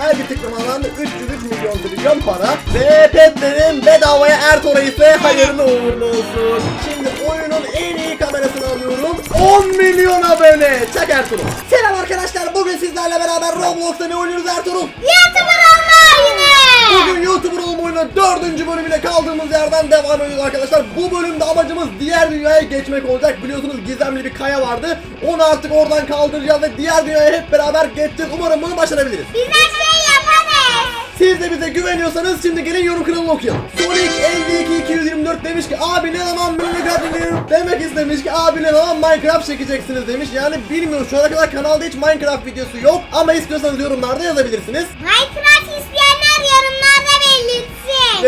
her bir tıklamadan 303 milyon trilyon para. Ve petlerin bedavaya Ertuğrul'a ise hayırlı uğurlu olsun. Şimdi oyunun en iyi kamerasını alıyorum. 10 milyon abone. Çak Ertuğrul. Selam arkadaşlar. Bugün sizlerle beraber Roblox'ta ne oynuyoruz Ertuğrul? YouTuber olma yine. Bugün YouTuber olma oyunun dördüncü bölümüyle kaldığımız yerden devam ediyoruz arkadaşlar. Bu bölümde amacımız diğer dünyaya geçmek olacak. Biliyorsunuz gizemli bir kaya vardı. Onu artık oradan kaldıracağız ve diğer dünyaya hep beraber geçeceğiz. Umarım bunu başarabiliriz. Biz her şeyi yaparız. Siz de bize güveniyorsanız şimdi gelin yorum kralını okuyalım. Sonic 52224 demiş ki abi ne zaman Minecraft çekiyorum demek istemiş ki abi ne zaman Minecraft çekeceksiniz demiş. Yani bilmiyorum şu ana kadar kanalda hiç Minecraft videosu yok ama istiyorsanız yorumlarda yazabilirsiniz. Minecraft.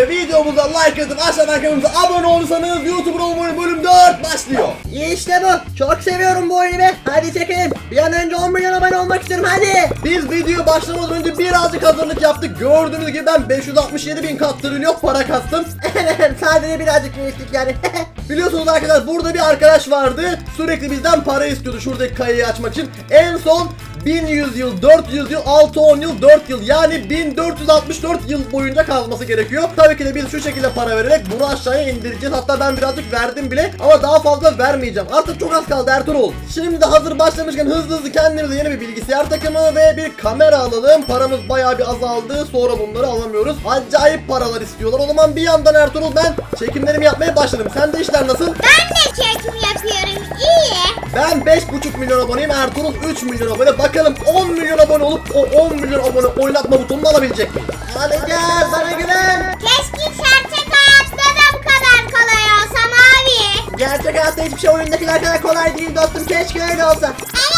Ve videomuza like atıp aşağıdan kanalımıza abone olursanız YouTuber olmayı bölüm 4 başlıyor. İşte bu. Çok seviyorum bu oyunu be. Hadi çekelim. Bir an önce 10 milyon abone olmak istiyorum hadi. Biz video başlamadan önce birazcık hazırlık yaptık. Gördüğünüz gibi ben 567 bin kattırın yok para kastım. Sadece birazcık geçtik yani. Biliyorsunuz arkadaşlar burada bir arkadaş vardı. Sürekli bizden para istiyordu şuradaki kayayı açmak için. En son 1100 yıl, 400 yıl, 610 yıl, 4 yıl yani 1464 yıl boyunca kalması gerekiyor. Tabii ki de biz şu şekilde para vererek bunu aşağıya indireceğiz. Hatta ben birazcık verdim bile ama daha fazla vermeyeceğim. Artık çok az kaldı Ertuğrul. Şimdi hazır başlamışken hızlı hızlı kendimize yeni bir bilgisayar takımı ve bir kamera alalım. Paramız bayağı bir azaldı. Sonra bunları alamıyoruz. Acayip paralar istiyorlar. O zaman bir yandan Ertuğrul ben çekimlerimi yapmaya başladım. Sen de işler nasıl? Ben de çekim yapıyorum. İyi. Ben 5,5 milyon aboneyim Ertuğrul 3 milyon abone Bakalım 10 milyon abone olup o 10 milyon abone oynatma butonunu alabilecek mi? Hadi gel bana güven Keşke gerçek hayatta da bu kadar kolay olsam abi. Gerçek hayatta hiçbir şey oyundakiler kadar kolay değil dostum keşke öyle olsa Evet.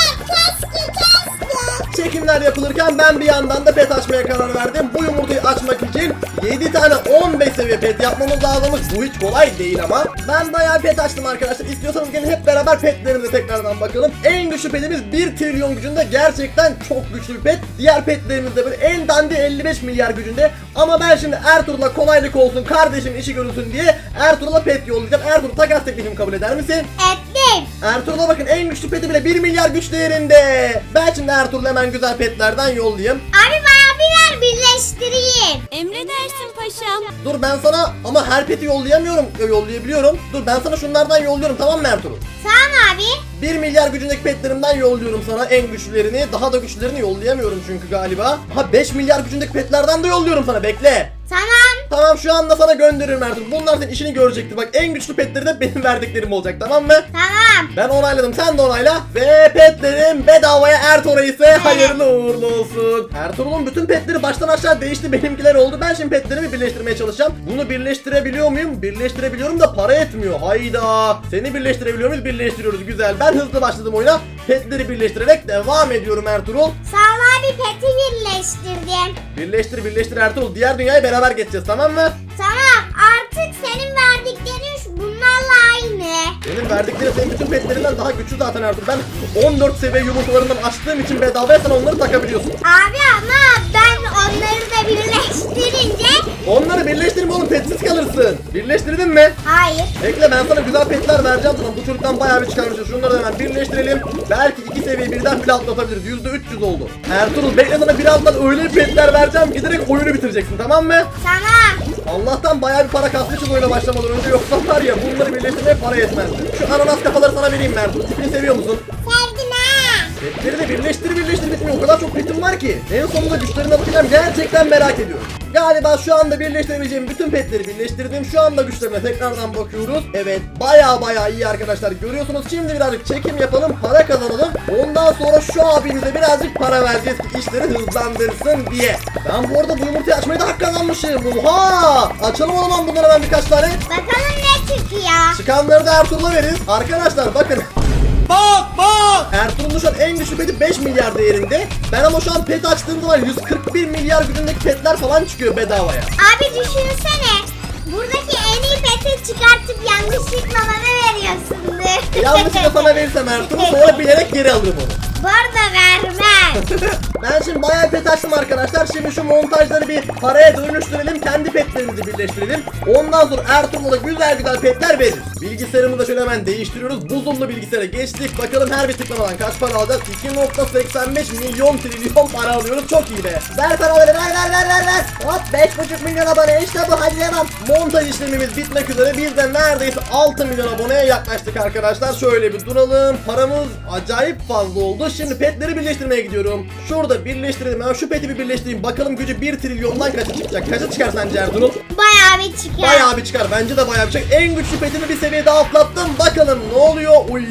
Çekimler yapılırken ben bir yandan da pet açmaya karar verdim. Bu yumurtayı açmak için 7 tane 15 seviye pet yapmamız lazımmış. Bu hiç kolay değil ama. Ben bayağı pet açtım arkadaşlar. İstiyorsanız gelin hep beraber petlerimize tekrardan bakalım. En güçlü petimiz 1 trilyon gücünde. Gerçekten çok güçlü bir pet. Diğer petlerimiz de böyle en dandi 55 milyar gücünde. Ama ben şimdi Ertuğrul'a kolaylık olsun, kardeşim işi görülsün diye Ertuğrul'a pet yollayacağım. Ertuğrul takas teklifimi kabul eder misin? Ettim. Ertuğrul'a bakın en güçlü peti bile 1 milyar güç değerinde. Ben şimdi Ertuğrul'a hemen güzel petlerden yollayayım. Abi bana bir ver birleştireyim. Emredersin paşam. Dur ben sana ama her peti yollayamıyorum. Yo, Yollayabiliyorum. Dur ben sana şunlardan yolluyorum tamam mı Ertuğrul? Tamam abi. 1 milyar gücündeki petlerimden yolluyorum sana en güçlülerini. Daha da güçlülerini yollayamıyorum çünkü galiba. Ha 5 milyar gücündeki petlerden de yolluyorum sana bekle. Tamam. Tamam şu anda sana gönderiyorum Ertuğrul. Bunlar senin işini görecektir. Bak en güçlü petleri de benim verdiklerim olacak tamam mı? Tamam. Ben onayladım sen de onayla. Ve petlerim bedavaya Ertuğrul'a ise hayırlı uğurlu olsun. Ertuğrul'un bütün petleri baştan aşağı değişti benimkiler oldu. Ben şimdi petlerimi birleştirmeye çalışacağım. Bunu birleştirebiliyor muyum? Birleştirebiliyorum da para etmiyor. Hayda. Seni birleştirebiliyor muyuz? Birleştiriyoruz güzel. Ben hızlı başladım oyuna. Petleri birleştirerek devam ediyorum Ertuğrul. Sağ ol abi peti birleştirdim. Birleştir birleştir Ertuğrul. Diğer dünyaya beraber geçeceğiz tamam mı? Tamam artık senin verdiklerin bunlarla aynı. Benim verdiklerim senin bütün petlerinden daha güçlü zaten Ertuğrul. Ben 14 seviye yumurtalarından açtığım için bedavaya sen onları takabiliyorsun. Abi ama onları da birleştirince Onları birleştirme oğlum petsiz kalırsın. Birleştirdin mi? hayır. Bekle ben sana güzel petler vereceğim sana. Bu çocuktan bayağı bir çıkarmışız. Şunları da hemen birleştirelim. Belki iki seviye birden bile atlatabiliriz. Yüzde 300 oldu. Ertuğrul bekle sana birazdan öyle petler vereceğim. Giderek oyunu bitireceksin tamam mı? Tamam. Allah'tan bayağı bir para kasmışız oyuna başlamadan önce. Yoksa var ya bunları birleştirmeye para yetmezdi. Şu ananas kafaları sana vereyim mi Ertuğrul? Tipini seviyor musun? Sevdim ha. Petleri de birleştir birleştir bitmiyor. O kadar çok petim var ki. En sonunda güçlerine bakacağım. Gerçekten merak ediyorum. Galiba şu anda birleştirebileceğim bütün petleri birleştirdim. Şu anda güçlerine tekrardan bakıyoruz. Evet baya baya iyi arkadaşlar. Görüyorsunuz şimdi birazcık çekim yapalım. Para kazanalım. Ondan sonra şu abimize birazcık para vereceğiz ki işleri hızlandırsın diye. Ben bu arada bu yumurtayı açmayı da hak kazanmışım. Oha! Açalım o zaman bunlara ben birkaç tane. Bakalım ne çıkıyor. Çıkanları da Ertuğrul'a veririz. Arkadaşlar bakın. Bak bak! Ertuğrul'un şu an en güçlü peti 5 milyar değerinde. Ben ama şu an pet açtığım zaman 141 milyar gücündeki petler falan çıkıyor bedavaya. Abi düşünsene. Buradaki en iyi peti çıkartıp yanlışlıkla bana veriyorsundur. Yanlışlıkla sana verirsem Ertuğrul sonra bilerek geri alırım onu. Bu arada vermez. Ben şimdi bayağı pet açtım arkadaşlar. Şimdi şu montajları bir paraya dönüştürelim. Kendi petlerimizi birleştirelim. Ondan sonra Ertuğrul'a güzel güzel petler veririz. Bilgisayarımızı da şöyle hemen değiştiriyoruz. Buzullu bilgisayara geçtik. Bakalım her bir tıklamadan kaç para alacağız? 2.85 milyon trilyon para alıyoruz. Çok iyi be. Ver paraları ver ver ver ver ver. Hop 5.5 milyon abone işte bu hadi devam. Montaj işlemimiz bitmek üzere. Biz de neredeyse 6 milyon aboneye yaklaştık arkadaşlar. Şöyle bir duralım. Paramız acayip fazla oldu. Şimdi petleri birleştirmeye gidiyorum. Şurada birleştirelim. Ben şu peti bir birleştireyim. Bakalım gücü 1 trilyondan kaça çıkacak? Kaça çıkar sence Ertuğrul? Bayağı bir çıkar. Bayağı bir çıkar. Bence de bayağı bir çıkar. En güçlü petimi bir seviye daha atlattım. Bakalım ne oluyor? Uy.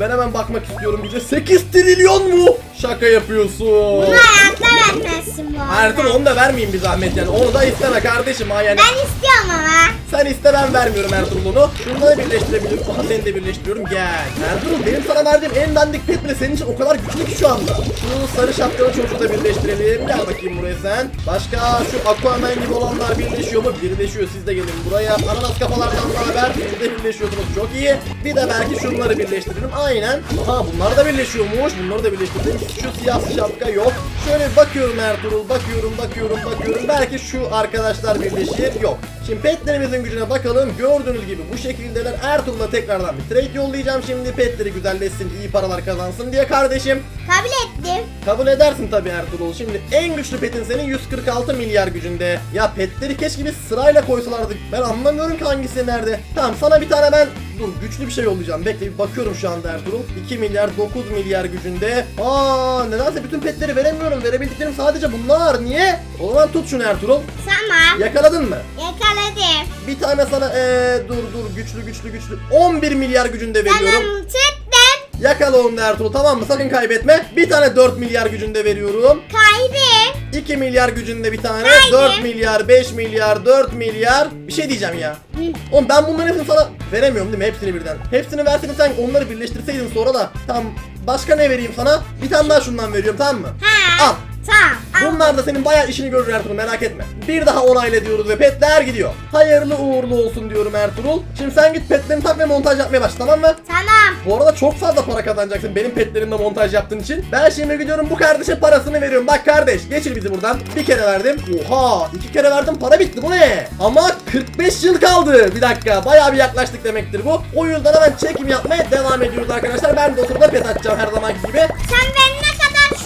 Ben hemen bakmak istiyorum güce. 8 trilyon mu? Şaka yapıyorsun. Bunu hayatta vermezsin bu arada. Ertuğrul onu da vermeyeyim bir zahmet yani. Onu da isteme kardeşim ha yani. Ben istiyorum ama. Sen iste ben vermiyorum Ertuğrul onu. Şunları birleştirebilirim. Aha seni de birleştiriyorum. Gel. Ertuğrul benim sana verdiğim en dandik pet bile senin için o kadar güçlü ki şu anda. Şu sarı şapkalı çocuğu da birleştirelim. Gel bakayım buraya sen. Başka şu Aquaman gibi olanlar birleşiyor mu? Birleşiyor. Siz de gelin buraya. Ananas kafalardan ne haber? Siz de birleşiyorsunuz. Çok iyi. Bir de belki şunları birleştirelim. Aynen. Aha bunlar da birleşiyormuş. Bunları da birleştirdim. Şu siyah şapka yok. Şöyle bakıyorum Ertuğrul. Bakıyorum, bakıyorum, bakıyorum. Belki şu arkadaşlar birleşir. Yok. Şimdi petlerimizin gücüne bakalım. Gördüğünüz gibi bu şekildeler. Ertuğrul'a tekrardan bir trade yollayacağım şimdi. Petleri güzelleşsin, iyi paralar kazansın diye kardeşim. Kabul ettim. Kabul edersin tabii Ertuğrul. Şimdi en güçlü petin senin 146 milyar gücünde. Ya petleri keşke bir sırayla koysalardı. Ben anlamıyorum ki hangisi nerede. Tamam sana bir tane ben dur güçlü bir şey yollayacağım. Bekle bir bakıyorum şu anda Ertuğrul. 2 milyar 9 milyar gücünde. Aa nedense bütün petleri veremiyorum. Verebildiklerim sadece bunlar. Niye? O zaman tut şunu Ertuğrul. Tamam. Yakaladın mı? Yakaladım. Bir tane sana ee, dur dur güçlü güçlü güçlü 11 milyar gücünde veriyorum. Tamam tuttum. Yakala onu Ertuğrul tamam mı? Sakın kaybetme. Bir tane 4 milyar gücünde veriyorum. Kaydım. 2 milyar gücünde bir tane. Haydi. 4 milyar, 5 milyar, 4 milyar. Bir şey diyeceğim ya. Hı. Oğlum ben bunların hepsini sana veremiyorum değil mi? Hepsini birden. Hepsini verseydin sen onları birleştirseydin sonra da. Tamam. Başka ne vereyim sana? Bir tane daha şundan veriyorum tamam mı? Ha. Al. Tamam. Bunlar da senin bayağı işini görür Ertuğrul merak etme. Bir daha onayla diyoruz ve petler gidiyor. Hayırlı uğurlu olsun diyorum Ertuğrul. Şimdi sen git petlerini tak ve montaj yapmaya başla tamam mı? Tamam. Bu arada çok fazla para kazanacaksın benim petlerimle montaj yaptığın için. Ben şimdi gidiyorum bu kardeşe parasını veriyorum. Bak kardeş geçir bizi buradan. Bir kere verdim. Oha iki kere verdim para bitti bu ne? Ama 45 yıl kaldı. Bir dakika bayağı bir yaklaştık demektir bu. O yüzden hemen çekim yapmaya devam ediyoruz arkadaşlar. Ben de o sırada pet açacağım her zamanki gibi. Sen benimle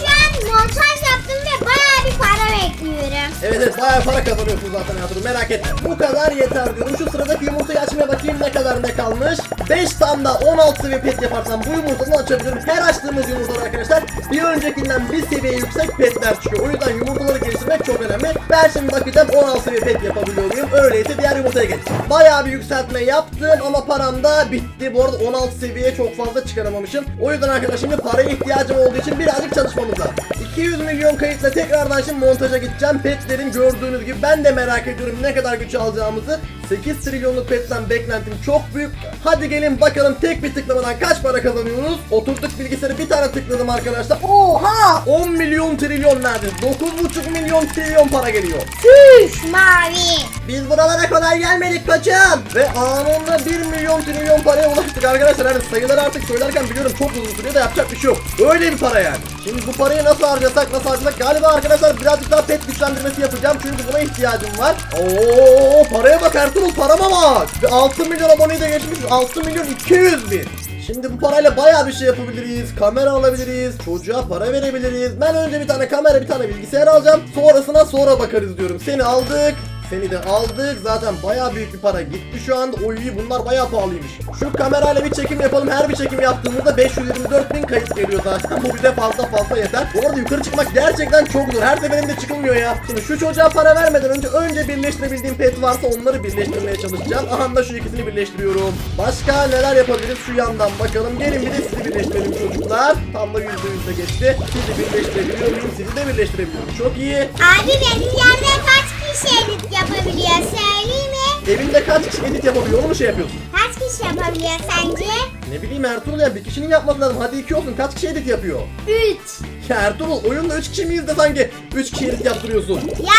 şu an montaj yaptın ve bayağı bir para bekliyorum. Evet evet bayağı para kazanıyorsun zaten hayatım merak etme. Bu kadar yeter diyorum. Şu sıradaki yumurtayı açmaya bakayım ne kadar ne kalmış. 5 tane daha 16 seviye pet yaparsam bu yumurtadan açabilirim. Her açtığımız yumurtalar arkadaşlar bir öncekinden bir seviye yüksek petler çıkıyor. O yüzden yumurtaları geliştirmek çok önemli. Ben şimdi bakacağım 16 seviye pet yapabiliyor muyum? Öyleyse diğer yumurtaya geçeceğim. Bayağı bir yükseltme yaptım ama param da bitti. Bu arada 16 seviyeye çok fazla çıkaramamışım. O yüzden arkadaşlar şimdi paraya ihtiyacım olduğu için birazcık çalışmamız lazım. 200 milyon kayıtla tekrardan şimdi montaja gideceğim. Petlerin gördüğünüz gibi ben de merak ediyorum ne kadar güç alacağımızı. 8 trilyonluk petten beklentim çok büyük. Hadi gelin bakalım tek bir tıklamadan kaç para kazanıyoruz. Oturduk bilgisayarı bir tane tıkladım arkadaşlar. Oha! 10 milyon trilyon neredeyse. 9,5 milyon trilyon para geliyor. Tüş mavi. Biz buralara kolay gelmedik koçum. Ve anında 1 milyon trilyon paraya ulaştık arkadaşlar. Hani sayıları artık söylerken biliyorum çok uzun sürüyor da yapacak bir şey yok. Öyle bir para yani. Şimdi bu parayı nasıl harcasak nasıl harcasak galiba arkadaşlar birazcık daha pet güçlendirmesi yapacağım. Çünkü buna ihtiyacım var. Oo paraya bak Ertuğrul parama bak. Ve 6 milyon aboneyi de geçmişiz. 6 milyon 200 bin. Şimdi bu parayla bayağı bir şey yapabiliriz. Kamera alabiliriz. Çocuğa para verebiliriz. Ben önce bir tane kamera bir tane bilgisayar alacağım. Sonrasına sonra bakarız diyorum. Seni aldık. Seni de aldık. Zaten bayağı büyük bir para gitti şu anda. Oy bunlar bayağı pahalıymış. Şu kamerayla bir çekim yapalım. Her bir çekim yaptığımızda 524 bin kayıt geliyor zaten. Bu bize fazla fazla yeter. Bu arada yukarı çıkmak gerçekten çok zor. Her seferinde çıkılmıyor ya. Şimdi şu çocuğa para vermeden önce önce birleştirebildiğim pet varsa onları birleştirmeye çalışacağım. Aha da şu ikisini birleştiriyorum. Başka neler yapabiliriz şu yandan bakalım. Gelin bir de sizi birleştirelim çocuklar. Tam da %100 de geçti. Sizi birleştirebiliyor muyum? Sizi de birleştirebiliyorum. Çok iyi. Abi benim yerde kaç kişi edit yapabiliyor söyleyeyim mi? Evinde kaç kişi edit yapabiliyor onu mu şey yapıyorsun? Kaç kişi yapabiliyor sence? Ne bileyim Ertuğrul ya bir kişinin yapması lazım. Hadi iki olsun. Kaç kişi edit yapıyor? 3. Ya Ertuğrul oyunda 3 kişi miyiz de sanki 3 kişi edit yaptırıyorsun. Ya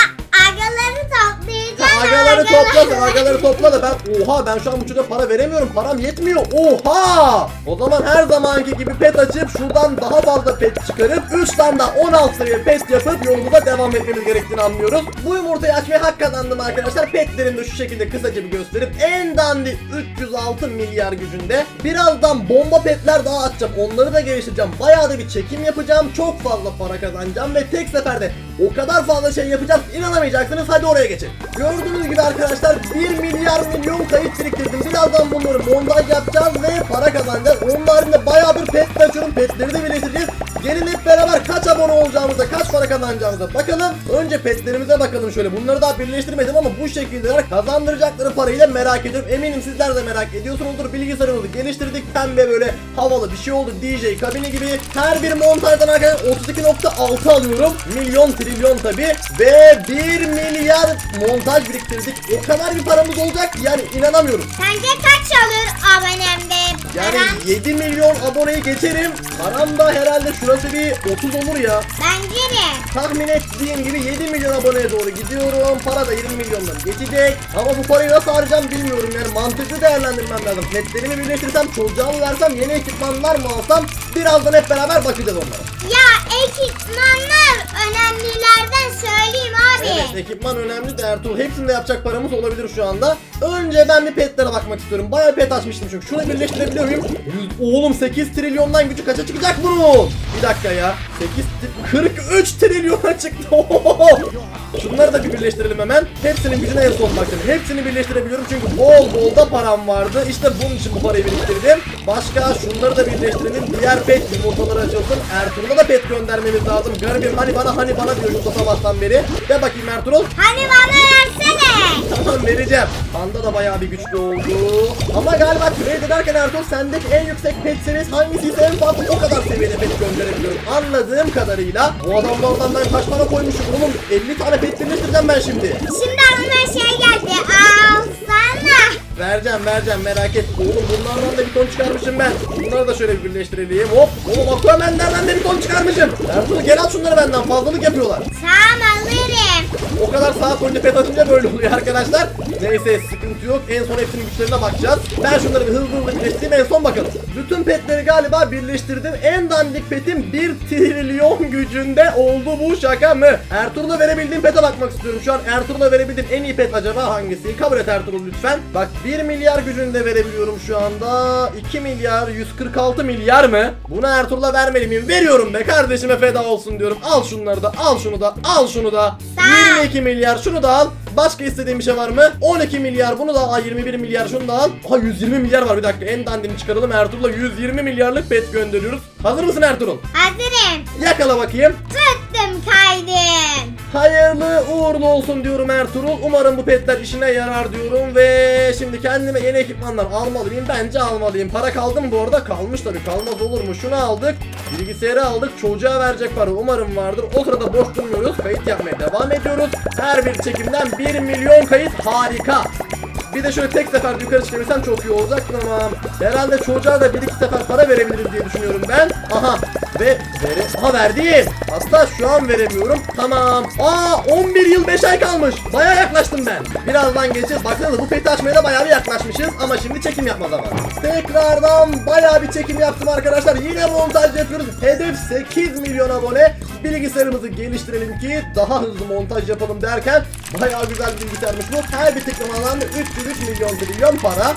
agaları topla sen agaları topla da ben oha ben şu an bu çocuğa para veremiyorum param yetmiyor. Oha! O zaman her zamanki gibi pet açıp şuradan daha fazla pet çıkarıp 3 tane daha 16 seviye pet yapıp yolumuza devam etmemiz gerektiğini anlıyoruz. Bu yumurtayı açmaya hak kazandım arkadaşlar. Petlerimi de şu şekilde kısaca bir gösterip en dandik 306 milyar gücünde birazdan bomba petler daha açacağım onları da geliştireceğim. Bayağı da bir çekim yapacağım. Çok fazla para kazanacağım ve tek seferde o kadar fazla şey yapacağız inanamayacaksınız. Hadi oraya geçelim. Gördüğünüz gibi arkadaşlar 1 milyar milyon kayıt biriktirdim. Birazdan bunları montaj yapacağız ve para kazanacağız. Onun haricinde bayağıdır pet de açıyorum. Petleri de birleştireceğiz. Gelin hep beraber kaç abone olacağımıza, kaç para kazanacağımıza bakalım. Önce petlerimize bakalım şöyle. Bunları daha birleştirmedim ama bu şekilde kazandıracakları parayı da merak ediyorum. Eminim sizler de merak ediyorsunuzdur. Bilgisayarımızı geliştirdik. Pembe böyle havalı bir şey oldu. DJ kabini gibi. Her bir montajdan arkadaşlar 32.6 alıyorum. Milyon trilyon tabi. Ve 1 milyar montaj biriktirdik. O kadar bir paramız olacak yani inanamıyorum. Sence kaç olur abonemde? Yani Param? 7 milyon aboneyi geçerim. Param da herhalde şurası bir 30 olur ya. Bence de. Tahmin ettiğim gibi 7 milyon aboneye doğru gidiyorum. Para da 20 milyondan geçecek. Ama bu parayı nasıl harcayacağım bilmiyorum. Yani mantıklı değerlendirmem lazım. Petlerimi birleştirsem, çocuğa mı versem, yeni ekipmanlar mı alsam birazdan hep beraber bakacağız onlara. Ya ekipmanlar önemlilerden söyleyeyim abi. Evet ekipman önemli de Ertuğrul. Hepsinde yapacak paramız olabilir şu anda. Önce ben bir petlere bakmak istiyorum. Bayağı pet açmıştım çünkü. Şunu birleştirebiliyor muyum? Oğlum 8 trilyondan gücü kaça çıkacak bunun? Bir dakika ya. 8 tri- 43 trilyona çıktı. Şunları da bir birleştirelim hemen. Hepsinin gücüne en son baktım. Hepsini birleştirebiliyorum çünkü bol bol da param vardı. İşte bunun için bu parayı biriktirdim. Başka şunları da birleştirelim. Diğer pet yumurtaları açılsın. Ertuğrul'a da pet göndermemiz lazım. Garibim hani bana hani bana diyor yumurta sabahtan beri. De bakayım Ertuğrul. Hani bana versene. Tamam vereceğim. Panda da bayağı bir güçlü oldu. Ama galiba trade ederken Ertuğrul sendeki en yüksek pet seviyesi hangisiyse en fazla o kadar seviyede pet gönderebiliyorum. Anladığım kadarıyla bu adamlardan ben kaç para koymuşum oğlum 50 tane pet birleştireceğim ben şimdi. Şimdi aklıma şey geldi. Alsana. Vereceğim vereceğim merak et. Oğlum bunlardan da bir ton çıkarmışım ben. Bunları da şöyle bir birleştirelim. Hop. Oğlum Aquaman'lerden de bir ton çıkarmışım. Ertuğrul gel al şunları benden fazlalık yapıyorlar. Tamam alırım. O kadar saat boyunca pet atınca böyle oluyor arkadaşlar. Neyse sıkıntı yok. En son hepsinin güçlerine bakacağız. Ben şunları bir hızlı hızlı birleştireyim en son bakalım. Bütün petleri galiba birleştirdim. En dandik petim 1 trilyon gücünde oldu bu şaka mı? Ertuğrul'a verebildiğim pete bakmak istiyorum. Şu an Ertuğrul'a verebildiğim en iyi pet acaba hangisi? Kabul et Ertuğrul lütfen. Bak 1 milyar gücünde verebiliyorum şu anda. 2 milyar 146 milyar mı? Bunu Ertuğrul'a vermeli miyim? Veriyorum be kardeşime feda olsun diyorum. Al şunları da al şunu da al şunu da. Ol. 22 milyar şunu da al. Başka istediğin bir şey var mı? 12 milyar bunu da al. 21 milyar şunu da al. Aha 120 milyar var bir dakika. En dandini çıkaralım. Ertuğrul'a 120 milyarlık pet gönderiyoruz. Hazır mısın Ertuğrul? Hazırım. Yakala bakayım. Tuttum kaydım. Hayırlı uğurlu olsun diyorum Ertuğrul. Umarım bu petler işine yarar diyorum ve şimdi kendime yeni ekipmanlar almalıyım. Bence almalıyım. Para kaldı mı bu arada? Kalmış tabii. Kalmaz olur mu? Şunu aldık. Bilgisayarı aldık. Çocuğa verecek para umarım vardır. O sırada boş durmuyoruz. Kayıt yapmaya devam ediyoruz. Her bir çekimden 1 milyon kayıt. Harika. Bir de şöyle tek sefer yukarı çıkabilsem çok iyi olacak tamam. Herhalde çocuğa da bir iki sefer para verebiliriz diye düşünüyorum ben. Aha ve vere Aha verdim. Hatta şu an veremiyorum. Tamam. Aa 11 yıl 5 ay kalmış. Baya yaklaştım ben. Birazdan geçeceğiz. Baksanıza bu peti açmaya da baya bir yaklaşmışız. Ama şimdi çekim yapma zamanı. Tekrardan baya bir çekim yaptım arkadaşlar. Yine montaj yapıyoruz. Hedef 8 milyon abone. Bilgisayarımızı geliştirelim ki daha hızlı montaj yapalım derken baya güzel bir bilgisayarmış bu. Her bir tıklamadan da 303 milyon trilyon para.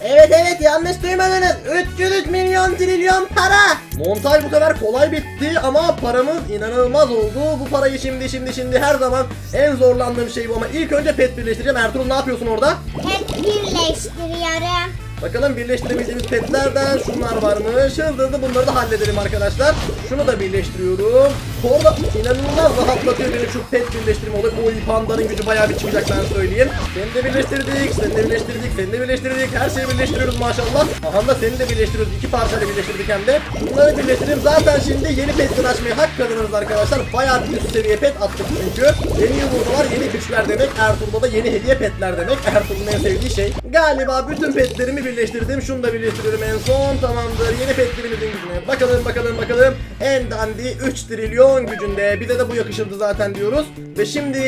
Evet evet yanlış duymadınız. 303 milyon trilyon para. Montaj bu kadar kolay bitti ama paramız inanılmaz oldu. Bu parayı şimdi şimdi şimdi her zaman en zorlandığım şey bu ama ilk önce pet birleştireceğim. Ertuğrul ne yapıyorsun orada? Hep birleştiriyorum. Bakalım birleştirebildiğimiz petlerden şunlar varmış. Hızlı hızlı bunları da halledelim arkadaşlar. Şunu da birleştiriyorum. Orada inanılmaz rahatlatıyor beni şu pet birleştirme olayı. Oy pandanın gücü bayağı bir çıkacak ben söyleyeyim. Seni de birleştirdik, seni de birleştirdik, seni de birleştirdik. Her şeyi birleştiriyoruz maşallah. Aha da seni de birleştiriyoruz. İki parçayla birleştirdik hem de. Bunları birleştirelim. Zaten şimdi yeni petler açmaya hak kazanırız arkadaşlar. Bayağı bir üst seviye pet attık çünkü. Yeni yumurtalar, yeni güçler demek. Ertuğrul'da da yeni hediye petler demek. Ertuğrul'un en sevdiği şey. Galiba bütün petlerimi birleştirdim. Şunu da birleştiriyorum en son. Tamamdır. Yeni petlerimizin gücüne. Bakalım bakalım bakalım. En dandi 3 trilyon trilyon gücünde. Bize de bu yakışırdı zaten diyoruz. Ve şimdi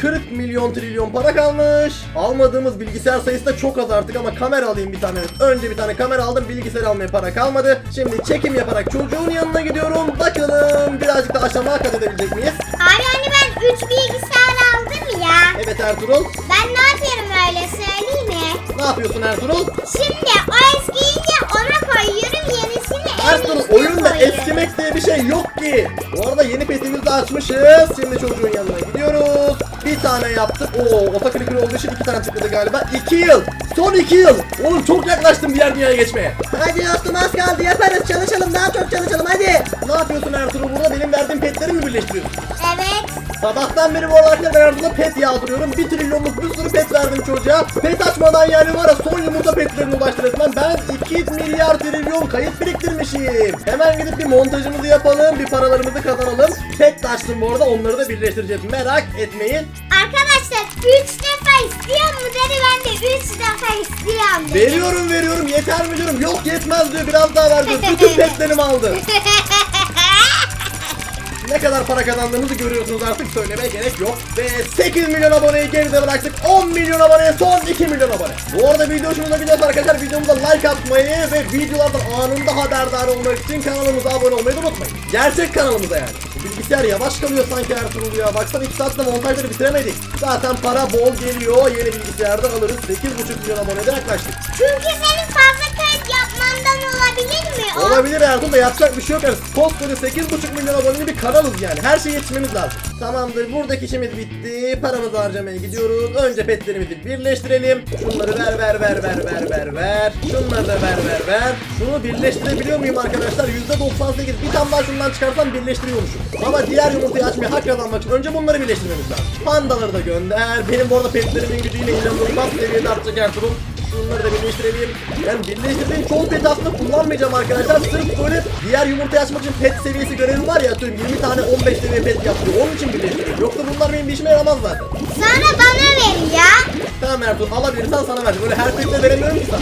40 milyon trilyon para kalmış. Almadığımız bilgisayar sayısı da çok az artık ama kamera alayım bir tane. Önce bir tane kamera aldım. Bilgisayar almaya para kalmadı. Şimdi çekim yaparak çocuğun yanına gidiyorum. Bakalım birazcık da aşamağa kat edebilecek miyiz? Abi hani ben 3 bilgisayar aldım ya. Evet Ertuğrul. Ben ne yapıyorum öyle söyleyeyim mi? Ne yapıyorsun Ertuğrul? Şimdi o eskiyince ona koyuyorum yenisini üstüne oyunda koyuyorum. eskimek diye bir şey yok ki. Bu arada yeni petimizi de açmışız. Şimdi çocuğun yanına gidiyoruz. Bir tane yaptık. Oo, otoklikür olduğu için iki tane tıkladı galiba. İki yıl. Son iki yıl. Oğlum çok yaklaştım diğer dünyaya geçmeye. Hadi dostum az kaldı yaparız. Çalışalım daha çok çalışalım hadi. Ne yapıyorsun Ertuğrul burada? Benim verdiğim petleri mi birleştiriyorsun? Evet. Sabahtan beri bu arada ben Ertuğrul'a pet yağdırıyorum. Bir trilyonluk bir sürü pet verdim çocuğa. Pet açmadan yani var ya son yumurta petlerini ulaştı resmen. Ben 2 milyar trilyon kayıt biriktirmişim. Hemen gidip bir montajımızı yapalım. Bir paralarımızı kazanalım. Pet de açtım bu arada onları da birleştireceğiz. Merak etmeyin. Arkadaşlar 3 defa istiyor mu dedi ben de 3 defa istiyorum dedim. Veriyorum veriyorum yeter mi diyorum. Yok yetmez diyor biraz daha ver diyor. Bütün petlerimi aldı. Ne kadar para kazandığımızı görüyorsunuz artık söylemeye gerek yok. Ve 8 milyon aboneyi geride bıraktık. 10 milyon aboneye son 2 milyon abone. Bu arada video hoşunuza gidiyorsa arkadaşlar videomuza like atmayı ve videolardan anında haberdar olmak için kanalımıza abone olmayı da unutmayın. Gerçek kanalımıza yani. Bilgisayar yavaş kalıyor sanki Ertuğrul ya. Baksana 2 saatte montajları bitiremedik. Zaten para bol geliyor. Yeni bilgisayardan alırız. 8,5 milyon abonede yaklaştık. Çünkü senin fazla olabilir Ertuğrul da yapacak bir şey yok. Yani koskoca 8,5 milyon aboneli bir kanalız yani. Her şeye yetişmemiz lazım. Tamamdır buradaki işimiz bitti. Paramızı harcamaya gidiyoruz. Önce petlerimizi birleştirelim. Şunları ver ver ver ver ver ver ver. Şunları da ver ver ver. Şunu birleştirebiliyor muyum arkadaşlar? %98. Bir tane daha şundan çıkarsam birleştiriyormuşum. Ama diğer yumurtayı açmaya hak kazanmak için önce bunları birleştirmemiz lazım. Pandaları da gönder. Benim bu arada petlerimin gücü yine inanılmaz seviyede artacak Ertuğrul. Şunları da birleştirelim. Yani birleştirdiğim çoğu pet aslında kullanmayacağım arkadaşlar. Sırf böyle diğer yumurtayı açmak için pet seviyesi görevi var ya atıyorum 20 tane 15 seviye pet yapıyor. Onun için birleştiriyorum. Yoksa bunlar benim bir işime yaramaz zaten. sonra bana ver ya. Tamam Ertuğrul alabilirsen sana verdim. Böyle her petle veremiyorum ki sana.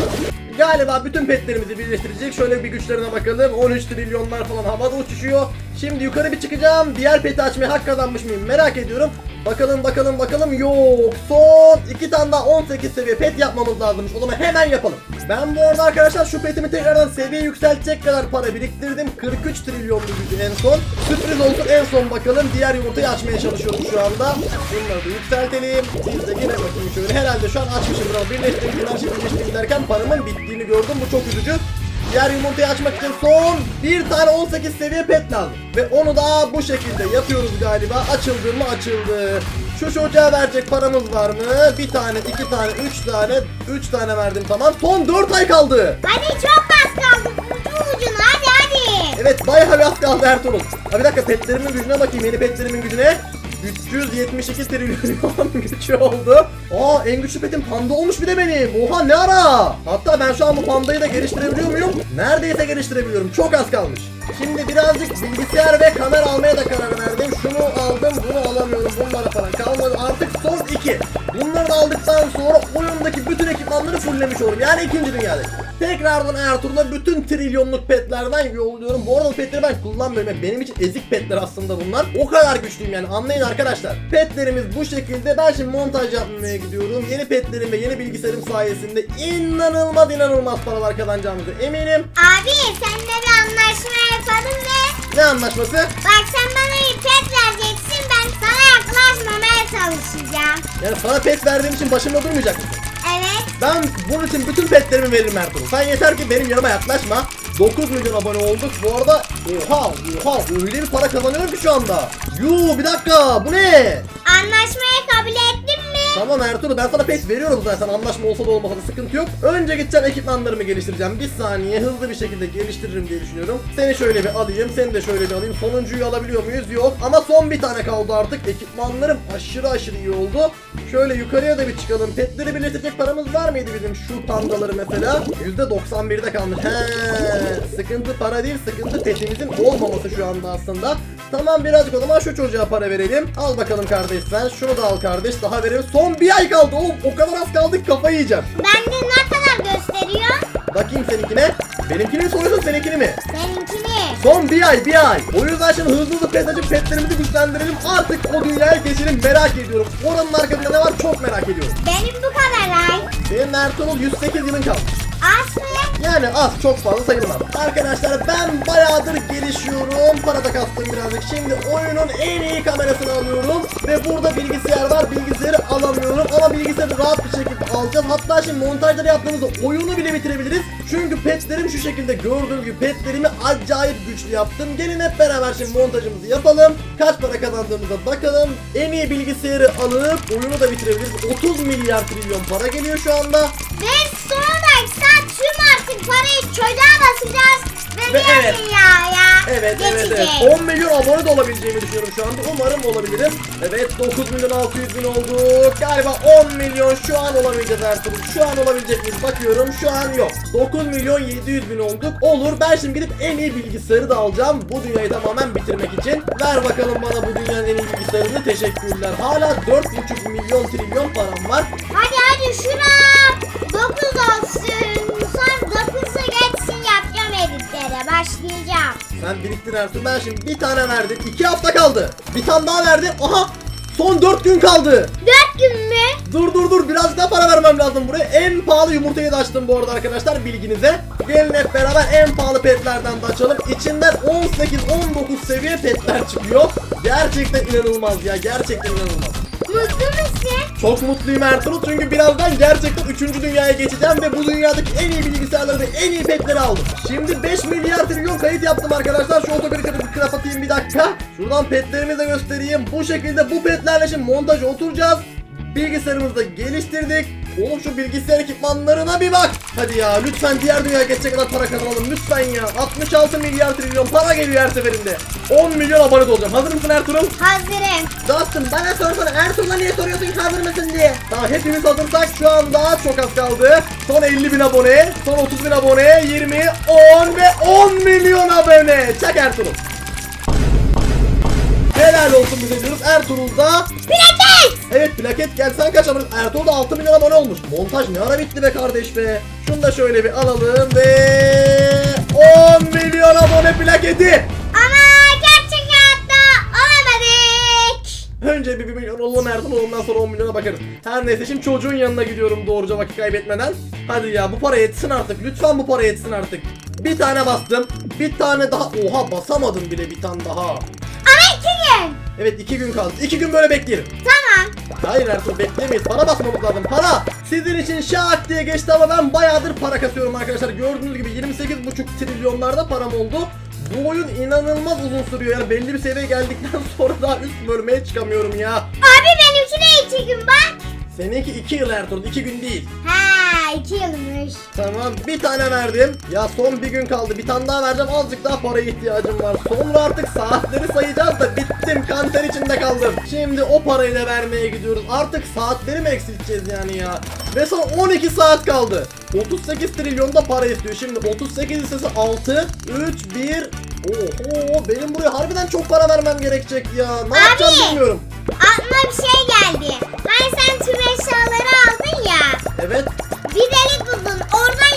Galiba bütün petlerimizi birleştirecek. Şöyle bir güçlerine bakalım. 13 trilyonlar falan havada uçuşuyor. Şimdi yukarı bir çıkacağım. Diğer peti açmaya hak kazanmış mıyım merak ediyorum. Bakalım bakalım bakalım. Yok. Son iki tane daha 18 seviye pet yapmamız lazımmış. O zaman hemen yapalım. Ben bu arada arkadaşlar şu petimi tekrardan seviye yükseltecek kadar para biriktirdim. 43 trilyonlu gücü en son. Sürpriz olsun en son bakalım. Diğer yumurtayı açmaya çalışıyorum şu anda. Bunları yükseltelim. Siz de yine bakayım şöyle. Herhalde şu an açmışım. Şeyi birleştireyim derken paramın bittiğini gördüm. Bu çok üzücü. Diğer yumurtayı açmak için son bir tane 18 seviye pet lazım. Ve onu da bu şekilde yapıyoruz galiba. Açıldı mı açıldı. Şu çocuğa verecek paramız var mı? Bir tane, iki tane, üç tane, üç tane verdim tamam. Son 4 ay kaldı. Hadi çok az kaldı. Ucu ucuna hadi hadi. Evet bayağı bir az kaldı Ertuğrul. Ha bir dakika petlerimin gücüne bakayım yeni petlerimin gücüne. 372 trilyon gücü oldu. Aa en güçlü petim panda olmuş bir de benim. Oha ne ara? Hatta ben şu an bu pandayı da geliştirebiliyor muyum? Neredeyse geliştirebiliyorum. Çok az kalmış. Şimdi birazcık bilgisayar ve kamera almaya da karar verdim. Şunu aldım, bunu alamıyorum. Bunlara falan kalmadı. Artık son iki. Bunları da aldıktan sonra oyundaki bütün ekipmanları fulllemiş olurum. Yani ikinci dünyadaki. Tekrardan Ertuğrul'a bütün trilyonluk petlerden yolluyorum. Bu arada petleri ben kullanmıyorum. Benim için ezik petler aslında bunlar. O kadar güçlüyüm yani anlayın arkadaşlar. Petlerimiz bu şekilde. Ben şimdi montaj yapmaya gidiyorum. Yeni petlerim ve yeni bilgisayarım sayesinde inanılmaz inanılmaz paralar kazanacağımıza eminim. Abi seninle bir anlaşma yapalım ve Ne anlaşması? bak sen bana pet vereceksin ben sana yaklaşmamaya çalışacağım. Yani sana pet verdiğim için başımda durmayacak mısın? Evet. Ben bunun için bütün petlerimi veririm Ertuğrul. Sen yeter ki benim yanıma yaklaşma. 9 milyon abone olduk. Bu arada oha oha öyle bir para kazanıyorum ki şu anda. Yuu bir dakika bu ne? Anlaşmayı kabul ettin mi? Tamam Ertuğrul ben sana pet veriyorum zaten anlaşma olsa da olmasa da sıkıntı yok. Önce gideceğim ekipmanlarımı geliştireceğim. Bir saniye hızlı bir şekilde geliştiririm diye düşünüyorum. Seni şöyle bir alayım seni de şöyle bir alayım. Sonuncuyu alabiliyor muyuz? Yok. Ama son bir tane kaldı artık. Ekipmanlarım aşırı aşırı iyi oldu. Şöyle yukarıya da bir çıkalım. Petleri birleştirecek paramız var mıydı bizim şu pandaları mesela? %91'de kalmış. He, sıkıntı para değil sıkıntı petimizin olmaması şu anda aslında. Tamam birazcık o zaman şu çocuğa para verelim. Al bakalım kardeş sen. Şunu da al kardeş. Daha verelim. Son bir ay kaldı oğlum. O kadar az kaldık kafayı yiyeceğim. Bende ne kadar gösteriyor? Bakayım seninkine. Benimkini mi soruyorsun seninkini mi? Seninkini. Son bir ay bir ay. O yüzden şimdi hızlı hızlı pet açıp petlerimizi güçlendirelim. Artık o dünyaya geçelim merak ediyorum. Oranın arkasında ne var çok merak ediyorum. Benim bu kadar ay. Benim Ertuğrul 108 yılın kaldı. Az mı? Yani az çok fazla sayılmaz. Arkadaşlar ben bayağıdır gelişiyorum. Para da kastım birazcık. Şimdi oyunun en iyi kamerasını alıyorum. Ve burada bilgisayar var. Bilgisayarı alamıyorum. Ama bilgisayarı rahat bir şekilde alacağız. Hatta şimdi montajları yaptığımızda oyunu bile bitirebiliriz. Çünkü petlerim şu şekilde gördüğünüz gibi petlerimi acayip güçlü yaptım. Gelin hep beraber şimdi montajımızı yapalım. Kaç para kazandığımıza bakalım. En iyi bilgisayarı alıp oyunu da bitirebiliriz. 30 milyar trilyon para geliyor şu anda. Ve son sen tüm artık parayı çocuğa basacağız. Ve, evet. dünyaya Evet evet geçeceğiz. evet. 10 milyon abone de olabileceğimi düşünüyorum şu anda. Umarım olabilirim. Evet 9 milyon 600 bin olduk Galiba 10 milyon şu an olabileceğiz Ertuğrul Şu an olabilecek miyiz? Bakıyorum şu an yok. 9 milyon 700 bin olduk. Olur ben şimdi gidip en iyi bilgisayarı da alacağım. Bu dünyayı tamamen bitirmek için. Ver bakalım bana bu dünyanın en iyi bilgisayarını. Teşekkürler. Hala 4,5 milyon trilyon param var. Hadi hadi şuna. 9 olsun. Başlayacağım. Sen biriktir Ertuğrul ben şimdi bir tane verdim 2 hafta kaldı Bir tane daha verdim aha Son 4 gün kaldı 4 gün mü? Dur dur dur biraz daha para vermem lazım buraya. En pahalı yumurtayı da açtım bu arada arkadaşlar bilginize. Gelin hep beraber en pahalı petlerden de açalım. İçinden 18-19 seviye petler çıkıyor. Gerçekten inanılmaz ya gerçekten inanılmaz. Mutlu musun? Çok mutluyum Ertuğrul çünkü birazdan gerçekten 3. dünyaya geçeceğim ve bu dünyadaki en iyi bilgisayarları ve en iyi petleri aldım. Şimdi 5 milyar trilyon kayıt yaptım arkadaşlar. Şu otobüsü kapatayım bir dakika. Şuradan petlerimi de göstereyim. Bu şekilde bu petlerle şimdi montaja oturacağız. Bilgisayarımızı da geliştirdik. Oğlum şu bilgisayar ekipmanlarına bir bak. Hadi ya lütfen diğer dünyaya geçecek kadar para kazanalım lütfen ya. 66 milyar trilyon para geliyor her seferinde. 10 milyon abone olacağım. Hazır mısın Ertuğrul? Hazırım. Dostum bana sorsana Ertuğrul'a niye soruyorsun ki hazır mısın diye. Tamam hepimiz hazırsak şu anda çok az kaldı. Son 50 bin abone, son 30 bin abone, 20, 10 ve 10 milyon abone. Çak Ertuğrul. Helal olsun bize diyoruz. Ertuğrul da Plaket! Evet plaket gel. Sen kaç abone Ertuğrul da 6 milyon abone olmuş. Montaj ne ara bitti be kardeş be? Şunu da şöyle bir alalım ve 10 milyon abone plaketi. Ama gerçek hayatta olamadık. Önce bir, bir milyon olalım Ertuğrul ondan sonra 10 milyona bakarız. Her neyse şimdi çocuğun yanına gidiyorum doğruca vakit kaybetmeden. Hadi ya bu para yetsin artık. Lütfen bu para yetsin artık. Bir tane bastım. Bir tane daha Oha basamadım bile bir tane daha Ama iki gün. Evet iki gün kaldı iki gün böyle bekleyelim Tamam. Hayır Ertuğrul beklemeyiz. Para basmamız lazım. Para. Sizin için şak diye geçti ama ben bayağıdır para kasıyorum arkadaşlar. Gördüğünüz gibi 28,5 trilyonlarda param oldu. Bu oyun inanılmaz uzun sürüyor. Yani belli bir seviyeye geldikten sonra daha üst bölmeye çıkamıyorum ya. Abi benimki de iki gün bak. Seninki 2 yıl Ertuğrul. 2 gün değil. Ha iki yılmış. Tamam bir tane verdim. Ya son bir gün kaldı. Bir tane daha vereceğim. Azıcık daha paraya ihtiyacım var. Sonra artık saatleri sayacağız da bittim. Kanter içinde kaldım. Şimdi o parayı da vermeye gidiyoruz. Artık saatleri mi eksilteceğiz yani ya? Ve son 12 saat kaldı. 38 trilyonda para istiyor. Şimdi 38 listesi 6, 3, 1. Oho benim buraya harbiden çok para vermem gerekecek ya. Ne yapacağım bilmiyorum. Aklıma bir şey geldi. Hani sen tüm eşyaları aldın ya. Evet. Bir delik buldun. Oradan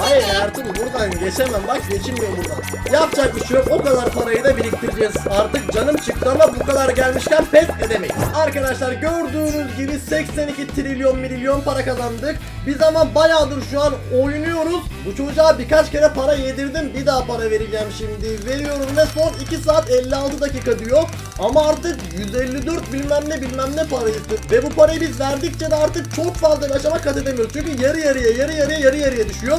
Hayır. Ertuğrul buradan geçemem bak geçilmiyor buradan. Yapacak bir şey yok o kadar parayı da biriktireceğiz. Artık canım çıktı ama bu kadar gelmişken pes edemeyiz. Arkadaşlar gördüğünüz gibi 82 trilyon milyon para kazandık. Biz ama bayağıdır şu an oynuyoruz. Bu çocuğa birkaç kere para yedirdim bir daha para vereceğim şimdi. Veriyorum ve son 2 saat 56 dakika diyor. Ama artık 154 bilmem ne bilmem ne para istiyor. Ve bu parayı biz verdikçe de artık çok fazla bir aşama kat edemiyoruz. Çünkü yarı yarıya yarı yarıya yarı yarıya düşüyor.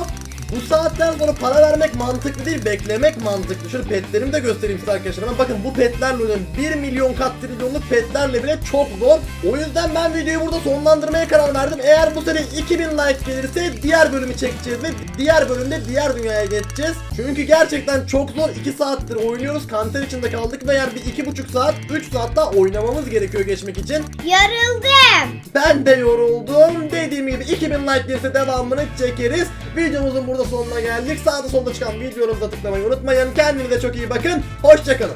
Bu saatten sonra para vermek mantıklı değil, beklemek mantıklı. Şöyle petlerimi de göstereyim size arkadaşlar. Ama bakın bu petlerle oynuyorum. 1 milyon kat trilyonluk petlerle bile çok zor. O yüzden ben videoyu burada sonlandırmaya karar verdim. Eğer bu sene 2000 like gelirse diğer bölümü çekeceğiz ve diğer bölümde diğer dünyaya geçeceğiz. Çünkü gerçekten çok zor. 2 saattir oynuyoruz. Kanter içinde kaldık ve eğer bir 2,5 saat, 3 saat daha oynamamız gerekiyor geçmek için. Yoruldum. Ben de yoruldum. Dediğim gibi 2000 like gelirse devamını çekeriz. Videomuzun burada sonuna geldik. Sağda solda çıkan videolarımıza tıklamayı unutmayın. Kendinize çok iyi bakın. Hoşçakalın.